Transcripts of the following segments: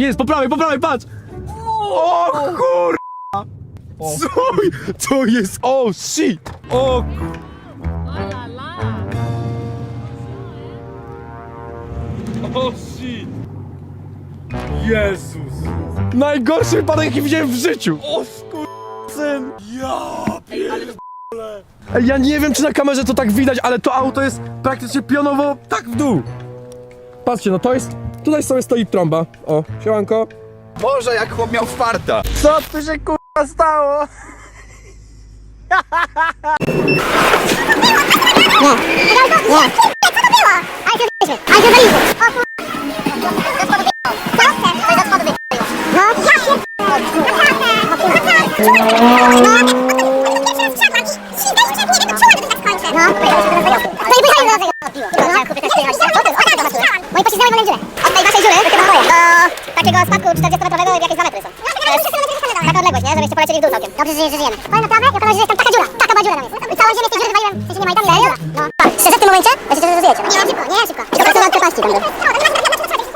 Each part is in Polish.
Jest, po prawej, po prawej, patrz! O kur... Co? Co jest? O shit! O kur... O shit! Jezus! Najgorszy wypadek jaki widziałem w życiu! O syn! Ja Ej, ja nie wiem czy na kamerze to tak widać, ale to auto jest praktycznie pionowo tak w dół. Patrzcie, no to jest... Tutaj sobie stoi trąba. O, siemanko. Boże, jak chłop miał farta. Co tu się kurwa stało? Moi pociskali go dziurę. Od tej waszej dziury, do takiego spadku 40-metrowego, jakieś 2 metry są. To jest taka odległość, nie? Żebyście polecieli w dół całkiem. Dobrze, że że żyjemy. Powiem naprawdę, ja pamiętam, że jest tam taka dziura. Taka była dziura tam jest. I całą ziemię z tej dziury wywaliłem, w sensie nie ma i tam Serio? No. Szczerze w tym momencie? Myślicie, że żyjecie? Nie, szybko, nie, szybko. To pracują przepaści tam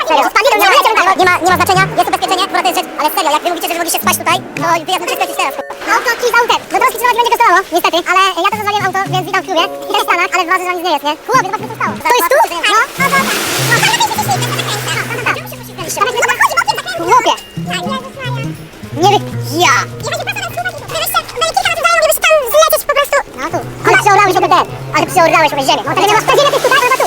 Serio, spadli nie ma, nie ma, nie ma znaczenia, jest ubezpieczenie, akurat to jest rzecz, ale serio, jak wy mówicie, że mogliście spać tutaj, to wyjazd musicie stracić teraz. Auto kij z autem. Do Polski trzeba będzie kosztowało, niestety, ale ja też rozwaliłem auto, więc witam w klubie. I też w Stanach, ale w bazy, że nic nie jest, nie? Chłopie, zobacz, co się stało. To jest tu? No, no, no, no, tu. Ale przeorałeś obok ten. Ale przeorałeś obok ziemię. No, tak nie masz ziemię, ty tutaj,